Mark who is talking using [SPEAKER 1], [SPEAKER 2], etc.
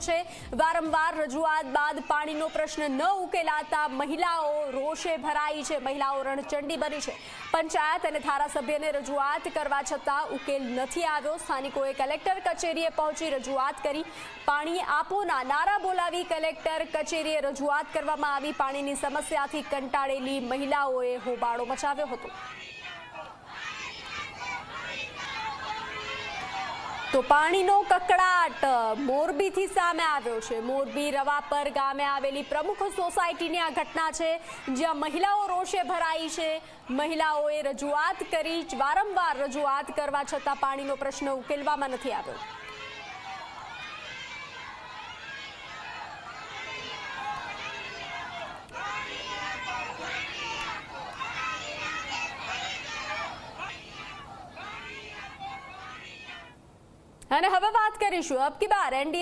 [SPEAKER 1] છે. વારંવાર રજૂઆત બાદ પાણીનો પ્રશ્ન ન ઉકેલાતા મહિલાઓ રોષે ભરાઈ છે. મહિલાઓ રણચંડી બની છે. પંચાયત અને ધારાસભ્યને રજૂઆત કરવા છતાં ઉકેલ નથી આવ્યો. સ્થાનિકોએ કલેક્ટર કચેરીએ પહોંચી રજૂઆત કરી. પાણી આપોના નારા બોલાવી કલેક્ટર કચેરીએ રજૂઆત કરવામાં આવી. પાણીની સમસ્યાથી કંટાળેલી મહિલાઓએ હોબાળો મચાવ્યો હતો. તો પાણીનો કકડાટ મોરબીથી સામે આવ્યો છે. મોરબી રવાપર ગામે આવેલી પ્રમુખ સોસાયટીની આ ઘટના છે, જ્યાં મહિલાઓ રોષે ભરાઈ છે. મહિલાઓએ રજૂઆત કરી, વારંવાર રજૂઆત કરવા છતાં પાણીનો પ્રશ્ન ઉકેલવામાં નથી આવ્યો. અને હવે વાત કરીશું અબ કી બાર એનડીએ